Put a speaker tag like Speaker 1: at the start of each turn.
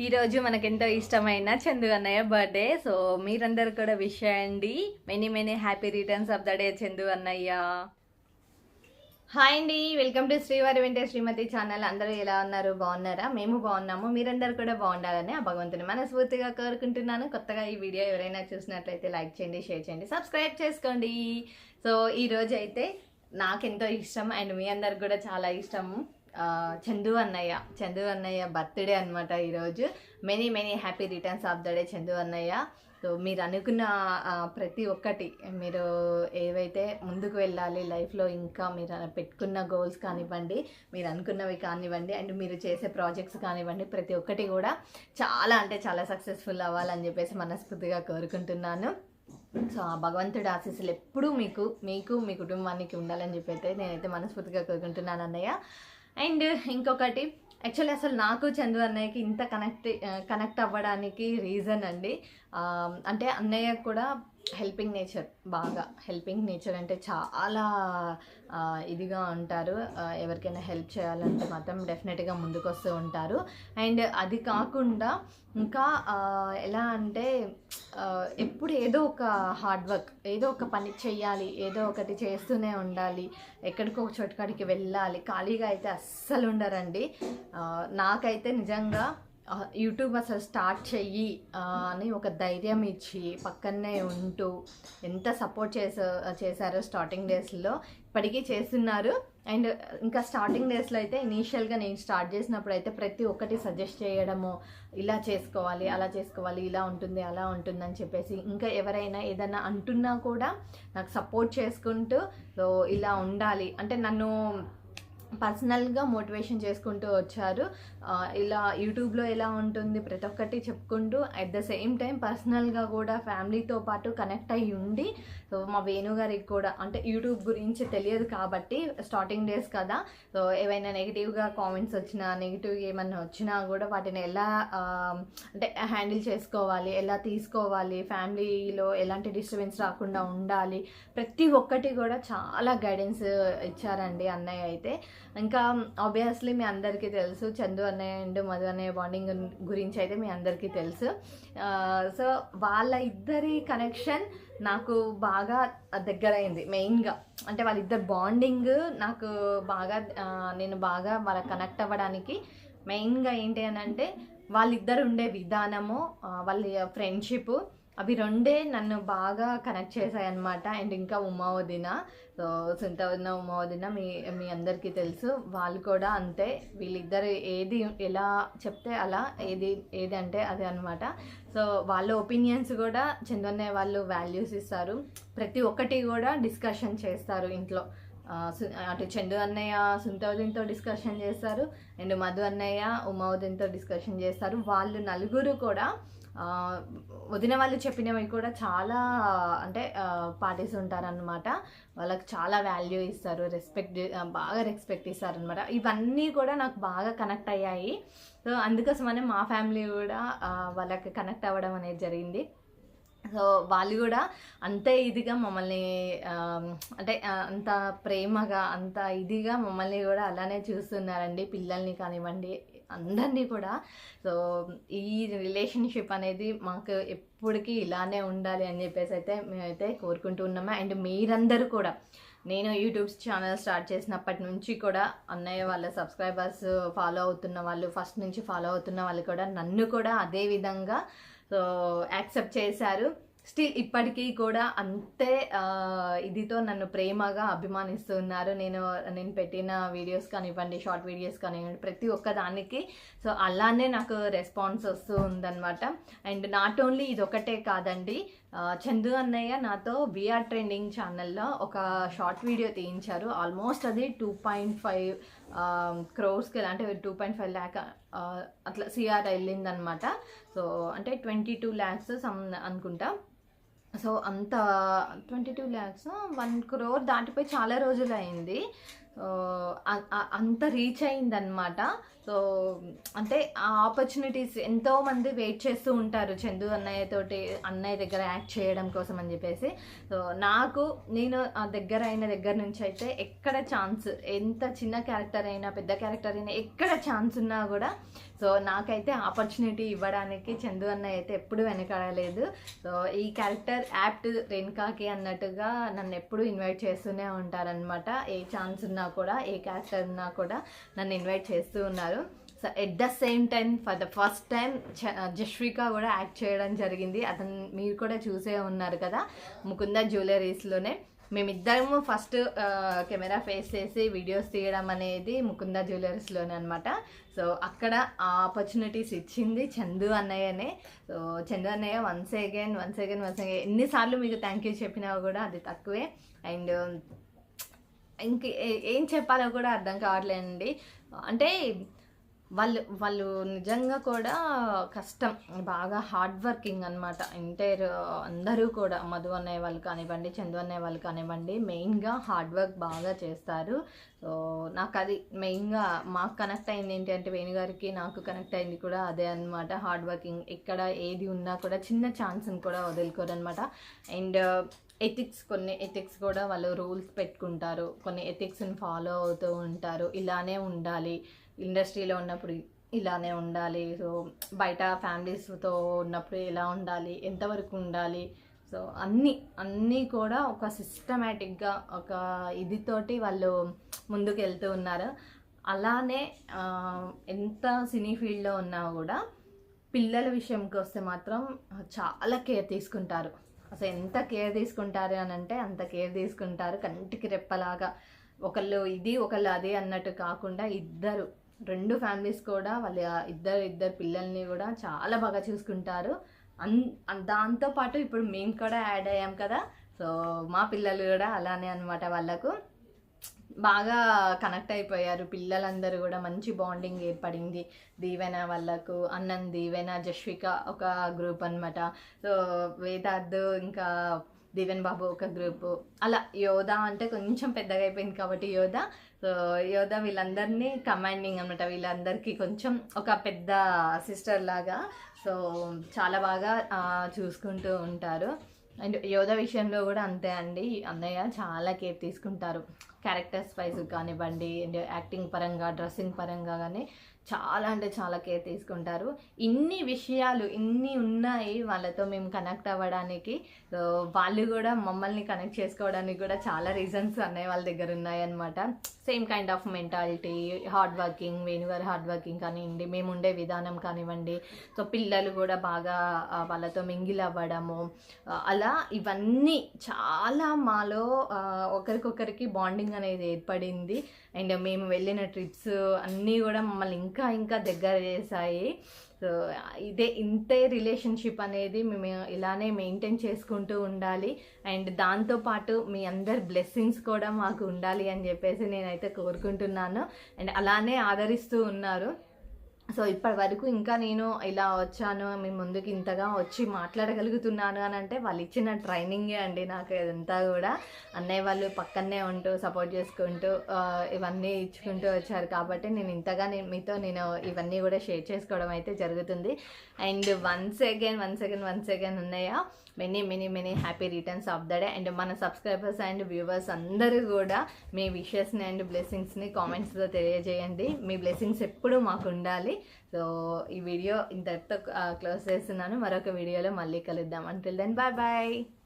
Speaker 1: ఈరోజు మనకెంతో ఇష్టమైన చందు అన్నయ్య బర్త్డే సో మీరందరూ కూడా విష్ చేయండి. Many many happy returns of the day Chandu అన్నయ్య. హాయ్ అండి. వెల్కమ్ టు శ్రీవారి వెంటే శ్రీమతి ఛానల్ అందరూ ఎలా ఉన్నారు? బాగున్నారా? మేము బాగున్నాము. మీరందరూ కూడా బాగుండాలని ఆ భగవంతుని మనస్ఫూర్తిగా కోరుకుంటున్నాను. కొత్తగా ఈ వీడియో ఎవరైనా చూసినట్లయితే లైక్ చేయండి షేర్ చేయండి సబ్స్క్రైబ్ చేసుకోండి. సో ఈ అయితే నాకెంతో ఇష్టం అండ్ మీ అందరికి కూడా చాలా ఇష్టము. చందు అన్నయ్య చందు అన్నయ్య బర్త్డే అనమాట ఈరోజు. Many many happy returns of the day Chandu అన్నయ్య. సో మీరు అనుకున్న ప్రతి ఒక్కటి మీరు ఏవైతే ముందుకు వెళ్ళాలి లైఫ్లో ఇంకా మీరు పెట్టుకున్న గోల్స్ కానివ్వండి మీరు అనుకున్నవి కానివ్వండి అండ్ మీరు చేసే ప్రాజెక్ట్స్ కానివ్వండి ప్రతి ఒక్కటి కూడా చాలా అంటే చాలా సక్సెస్ఫుల్ అవ్వాలని చెప్పేసి మనస్ఫూర్తిగా కోరుకుంటున్నాను. సో ఆ భగవంతుడి ఆశీస్సులు ఎప్పుడూ మీకు మీకు మీ కుటుంబానికి ఉండాలని చెప్పి అయితే నేనైతే మనస్ఫూర్తిగా కోరుకుంటున్నాను అన్నయ్య. అండ్ ఇంకొకటి యాక్చువల్లీ అసలు నాకు చందు అన్నయ్యకి ఇంత కనెక్ట్ కనెక్ట్ అవ్వడానికి రీజన్ అండి. అంటే అన్నయ్య కూడా హెల్పింగ్ నేచర్ బాగా హెల్పింగ్ నేచర్ అంటే చాలా ఇదిగా ఉంటారు. ఎవరికైనా హెల్ప్ చేయాలంటే మాత్రం డెఫినెట్గా ముందుకొస్తూ ఉంటారు. అండ్ అది కాకుండా ఇంకా ఎలా అంటే ఎప్పుడు ఏదో ఒక హార్డ్ వర్క్ ఏదో ఒక పని చెయ్యాలి ఏదో ఒకటి చేస్తూనే ఉండాలి ఎక్కడికో ఒక చోటుకాడికి వెళ్ళాలి ఖాళీగా అయితే అస్సలు ఉండరండి. నాకైతే నిజంగా యూట్యూబ్ అసలు స్టార్ట్ చెయ్యి అని ఒక ధైర్యం ఇచ్చి పక్కనే ఉంటూ ఎంత సపోర్ట్ చేసా చేశారో స్టార్టింగ్ డేస్లో ఇప్పటికీ చేస్తున్నారు. అండ్ ఇంకా స్టార్టింగ్ డేస్లో అయితే ఇనీషియల్గా నేను స్టార్ట్ చేసినప్పుడు అయితే ప్రతి ఒక్కటి సజెస్ట్ చేయడము ఇలా చేసుకోవాలి అలా చేసుకోవాలి ఇలా ఉంటుంది అలా ఉంటుంది అని చెప్పేసి ఇంకా ఎవరైనా ఏదైనా అంటున్నా కూడా నాకు సపోర్ట్ చేసుకుంటూ సో ఇలా ఉండాలి. అంటే నన్ను పర్సనల్గా మోటివేషన్ చేసుకుంటూ వచ్చారు. ఇలా యూట్యూబ్లో ఎలా ఉంటుంది ప్రతి ఒక్కటి చెప్పుకుంటూ అట్ ద సేమ్ టైం పర్సనల్గా కూడా ఫ్యామిలీతో పాటు కనెక్ట్ అయ్యి ఉండి సో మా వేణు గారికి కూడా అంటే యూట్యూబ్ గురించి తెలియదు కాబట్టి స్టార్టింగ్ డేస్ కదా సో ఏవైనా నెగిటివ్గా కామెంట్స్ వచ్చినా నెగిటివ్ ఏమన్నా వచ్చినా కూడా వాటిని ఎలా అంటే హ్యాండిల్ చేసుకోవాలి ఎలా తీసుకోవాలి ఫ్యామిలీలో ఎలాంటి డిస్టర్బెన్స్ రాకుండా ఉండాలి ప్రతి ఒక్కటి కూడా చాలా గైడెన్స్ ఇచ్చారండి అన్నయ్య అయితే. ఇంకా ఆబ్వియస్లీ మీ అందరికీ తెలుసు చందు అన్నయ్య అండ్ మధు అన్నయ్య బాండింగ్ గురించి అయితే మీ అందరికీ తెలుసు. సో వాళ్ళ ఇద్దరి కనెక్షన్ నాకు బాగా దగ్గరైంది మెయిన్గా అంటే వాళ్ళిద్దరు బాండింగ్ నాకు బాగా నేను బాగా వాళ్ళ కనెక్ట్ అవ్వడానికి మెయిన్గా ఏంటి అని అంటే వాళ్ళిద్దరు ఉండే విధానము వాళ్ళ ఫ్రెండ్షిప్ అవి రెండే నన్ను బాగా కనెక్ట్ చేశాయి అనమాట అండ్ ఇంకా ఉమా వదిన సో సుంత వదిన ఉమా వదిన మీ మీ అందరికీ తెలుసు. వాళ్ళు కూడా అంతే. వీళ్ళిద్దరు ఏది ఎలా చెప్తే అలా ఏది ఏది అంటే అదే అనమాట సో వాళ్ళ ఒపీనియన్స్ కూడా చందన్నయ్య వాళ్ళు వాల్యూస్ ఇస్తారు. ప్రతి ఒక్కటి కూడా డిస్కషన్ చేస్తారు ఇంట్లో. అటు చందు అన్నయ్య సుంతవదిన్తో డిస్కషన్ చేస్తారు. అండ్ మధు అన్నయ్య ఉమావదిన్తో డిస్కషన్ చేస్తారు. వాళ్ళు నలుగురు కూడా వదిన వాళ్ళు చెప్పినవి కూడా చాలా అంటే పాటిస్తుంటారనమాట వాళ్ళకి చాలా వాల్యూ ఇస్తారు రెస్పెక్ట్ బాగా రెస్పెక్ట్ ఇస్తారనమాట ఇవన్నీ కూడా నాకు బాగా కనెక్ట్ అయ్యాయి. సో అందుకోసమనే మా ఫ్యామిలీ కూడా వాళ్ళకి కనెక్ట్ అవ్వడం అనేది జరిగింది. సో వాళ్ళు కూడా అంతే ఇదిగా మమ్మల్ని అంటే అంత ప్రేమగా అంత ఇదిగా మమ్మల్ని కూడా అలానే చూస్తున్నారండి. పిల్లల్ని కానివ్వండి అందరినీ కూడా. సో ఈ రిలేషన్షిప్ అనేది మాకు ఎప్పటికీ ఇలానే ఉండాలి అని చెప్పేసి అయితే మేమైతే కోరుకుంటూ ఉన్నాము. అండ్ మీరందరూ కూడా నేను యూట్యూబ్ ఛానల్ స్టార్ట్ చేసినప్పటి నుంచి కూడా అన్నయ్య వాళ్ళ సబ్స్క్రైబర్స్ ఫాలో అవుతున్న వాళ్ళు ఫస్ట్ నుంచి ఫాలో అవుతున్న వాళ్ళు కూడా నన్ను కూడా అదే విధంగా సో యాక్సెప్ట్ చేశారు. స్టిల్ ఇప్పటికీ కూడా అంతే ఇదితో నన్ను ప్రేమగా అభిమానిస్తున్నారు. నేను నేను పెట్టిన వీడియోస్ కానివ్వండి షార్ట్ వీడియోస్ కానివ్వండి ప్రతి ఒక్క దానికి. సో అలానే నాకు రెస్పాన్స్ వస్తూ ఉందన్నమాట. అండ్ నాట్ ఓన్లీ ఇది ఒకటే కాదండి చందు అన్నయ్య నాతో బీఆర్ ట్రెండింగ్ ఛానల్లో ఒక షార్ట్ వీడియో తీయించారు. ఆల్మోస్ట్ అది టూ పాయింట్ ఫైవ్ క్రోర్స్కి అంటే టూ పాయింట్ ఫైవ్ ల్యాక్ అట్లా సిఆర్ వెళ్ళిందనమాట సో అంటే ట్వంటీ టూ ల్యాక్స్ సమ్ అనుకుంటా. సో అంత twenty two lakhs one crore దాటిపోయి చాలా రోజులు అయింది అంత రీచ్ అయిందనమాట సో అంటే ఆ ఆపర్చునిటీస్ ఎంతోమంది వెయిట్ చేస్తూ ఉంటారు చందు అన్నయ్య తోటి అన్నయ్య దగ్గర యాక్ట్ చేయడం కోసం అని చెప్పేసి. సో నాకు నేను ఆ దగ్గర అయిన దగ్గర నుంచి అయితే ఎక్కడ ఛాన్స్ ఎంత చిన్న క్యారెక్టర్ అయినా పెద్ద క్యారెక్టర్ అయినా ఎక్కడ ఛాన్స్ ఉన్నా కూడా సో నాకైతే ఆపర్చునిటీ ఇవ్వడానికి చందు అన్నయ్య అయితే ఎప్పుడు వెనకాడలేదు సో ఈ క్యారెక్టర్ యాప్ట్ రేణుకాకి అన్నట్టుగా నన్ను ఎప్పుడు ఇన్వైట్ చేస్తూనే ఉంటారనమాట ఏ ఛాన్స్ ఉన్నా కూడా ఏ క్యారెక్టర్ ఉన్నా కూడా నన్ను ఇన్వైట్ చేస్తూ ఉన్నారు. So at the same time for the first time Jasvika కూడా యాక్ట్ చేయడం జరిగింది. అతను మీరు కూడా చూసే ఉన్నారు కదా ముకుంద జ్యువెలరీస్లోనే మేమిద్దరము ఫస్ట్ uh, కెమెరా ఫేస్ చేసి వీడియోస్ తీయడం అనేది ముకుంద జ్యువెలర్స్లోనే అనమాట సో అక్కడ ఆ ఆపర్చునిటీస్ ఇచ్చింది చందు అన్నయ్యనే. సో చందు అన్నయ్య once again once again once again ఎన్నిసార్లు మీకు థ్యాంక్ యూ చెప్పినా కూడా అది తక్కువే. అండ్ ఇంక ఏం చెప్పాలో కూడా అర్థం కావట్లేదండి. అంటే వాళ్ళు వాళ్ళు నిజంగా కూడా కష్టం. బాగా హార్డ్ వర్కింగ్ అనమాట ఎంటైర్ అందరూ కూడా మధు అనే వాళ్ళు కానివ్వండి చందు అనే వాళ్ళు కానివ్వండి మెయిన్గా హార్డ్ వర్క్ బాగా చేస్తారు. సో నాకు అది మెయిన్గా మాకు కనెక్ట్ అయింది ఏంటంటే వేణుగారికి నాకు కనెక్ట్ అయింది కూడా అదే అనమాట హార్డ్ వర్కింగ్ ఎక్కడ ఏది ఉన్నా కూడా చిన్న ఛాన్స్ని కూడా వదులుకోరు అనమాట అండ్ ఎథిక్స్ కొన్ని ఎథిక్స్ కూడా వాళ్ళు రూల్స్ పెట్టుకుంటారు. కొన్ని ఎథిక్స్ని ఫాలో అవుతూ ఉంటారు. ఇలానే ఉండాలి. ఇండస్ట్రీలో ఉన్నప్పుడు ఇలానే ఉండాలి. సో బయట ఫ్యామిలీస్తో ఉన్నప్పుడు ఎలా ఉండాలి? ఎంతవరకు ఉండాలి? సో అన్నీ అన్నీ కూడా ఒక సిస్టమేటిక్గా ఒక ఇదితోటి వాళ్ళు ముందుకు వెళ్తూ ఉన్నారు. అలానే ఎంత సినీ ఫీల్డ్లో ఉన్నా కూడా పిల్లల విషయంకి వస్తే మాత్రం చాలా కేర్ తీసుకుంటారు. అసలు ఎంత కేర్ తీసుకుంటారు అని అంటే అంత కేర్ తీసుకుంటారు కంటికి రెప్పలాగా. ఒకళ్ళు ఇది ఒకళ్ళు అది అన్నట్టు కాకుండా ఇద్దరు రెండు ఫ్యామిలీస్ కూడా వాళ్ళ ఇద్దరు ఇద్దరు పిల్లల్ని కూడా చాలా బాగా చూసుకుంటారు. అన్ దాంతోపాటు ఇప్పుడు మేము కూడా యాడ్ అయ్యాం కదా. సో మా పిల్లలు కూడా అలానే అనమాట వాళ్ళకు. బాగా కనెక్ట్ అయిపోయారు. పిల్లలందరూ కూడా మంచి బాండింగ్ ఏర్పడింది. దీవెన వాళ్ళకు అన్నం దీవెన జస్విక ఒక గ్రూప్ అన్నమాట. సో వేదార్థ్ ఇంకా దీవెన్ బాబు ఒక గ్రూపు. అలా యోధ అంటే కొంచెం పెద్దగా అయిపోయింది కాబట్టి యోధ. సో యోధ వీళ్ళందరినీ కమాండింగ్ అనమాట వీళ్ళందరికీ కొంచెం ఒక పెద్ద సిస్టర్ లాగా. సో చాలా బాగా చూసుకుంటూ ఉంటారు. అండ్ యోధ విషయంలో కూడా అంతే అండి. అన్నయ్య చాలా కేర్ తీసుకుంటారు. క్యారెక్టర్స్ వైజ్ కానివ్వండి అండ్ యాక్టింగ్ పరంగా డ్రెస్సింగ్ పరంగా కానీ చాలా అంటే చాలా కేర్ తీసుకుంటారు. ఇన్ని విషయాలు ఇన్ని ఉన్నాయి వాళ్ళతో మేము కనెక్ట్ అవ్వడానికి. వాళ్ళు కూడా మమ్మల్ని కనెక్ట్ చేసుకోవడానికి కూడా చాలా రీజన్స్ అన్నయ్య వాళ్ళ దగ్గర ఉన్నాయన్నమాట. Same kind of mentality hard working వేణుగారు hard working కానివ్వండి మేము ఉండే విధానం కానివ్వండి. సో పిల్లలు కూడా బాగా వాళ్ళతో మింగిల్ అవ్వడము అలా ఇవన్నీ చాలా మాలో ఒకరికొకరికి బాండింగ్ అనేది ఏర్పడింది. అండ్ మేము వెళ్ళిన ట్రిప్స్ అన్నీ కూడా మమ్మల్ని ఇంకా ఇంకా దగ్గర చేశాయి. సో ఇదే ఇంతే రిలేషన్షిప్ అనేది మేము ఇలానే మెయింటైన్ చేసుకుంటూ ఉండాలి. అండ్ దాంతోపాటు మీ అందరి బ్లెస్సింగ్స్ కూడా మాకు ఉండాలి అని చెప్పేసి నేనైతే కోరుకుంటున్నాను. అండ్ అలానే ఆదరిస్తూ ఉన్నారు. సో ఇప్పటి వరకు ఇంకా నేను ఇలా వచ్చాను మీ ముందుకు ఇంతగా వచ్చి మాట్లాడగలుగుతున్నాను అని అంటే వాళ్ళు ఇచ్చిన ట్రైనింగే అండి నాకు ఇదంతా కూడా. అన్నయ్య వాళ్ళు పక్కనే ఉంటూ సపోర్ట్ చేసుకుంటూ ఇవన్నీ ఇచ్చుకుంటూ వచ్చారు కాబట్టి నేను ఇంతగా నేను మీతో నేను ఇవన్నీ కూడా షేర్ చేసుకోవడం అయితే జరుగుతుంది. And once again once again once again ఉన్నాయా many many many happy returns of the day and మన సబ్స్క్రైబర్స్ అండ్ వ్యూవర్స్ అందరూ కూడా మీ విషెస్ని అండ్ బ్లెస్సింగ్స్ని కామెంట్స్లో తెలియజేయండి. మీ బ్లెస్సింగ్స్ ఎప్పుడూ మాకు ఉండాలి. సో ఈ వీడియో ఇంతటితో క్లోజ్ చేస్తున్నాను. మరొక వీడియోలో మళ్ళీ కలుద్దాం. Until then bye bye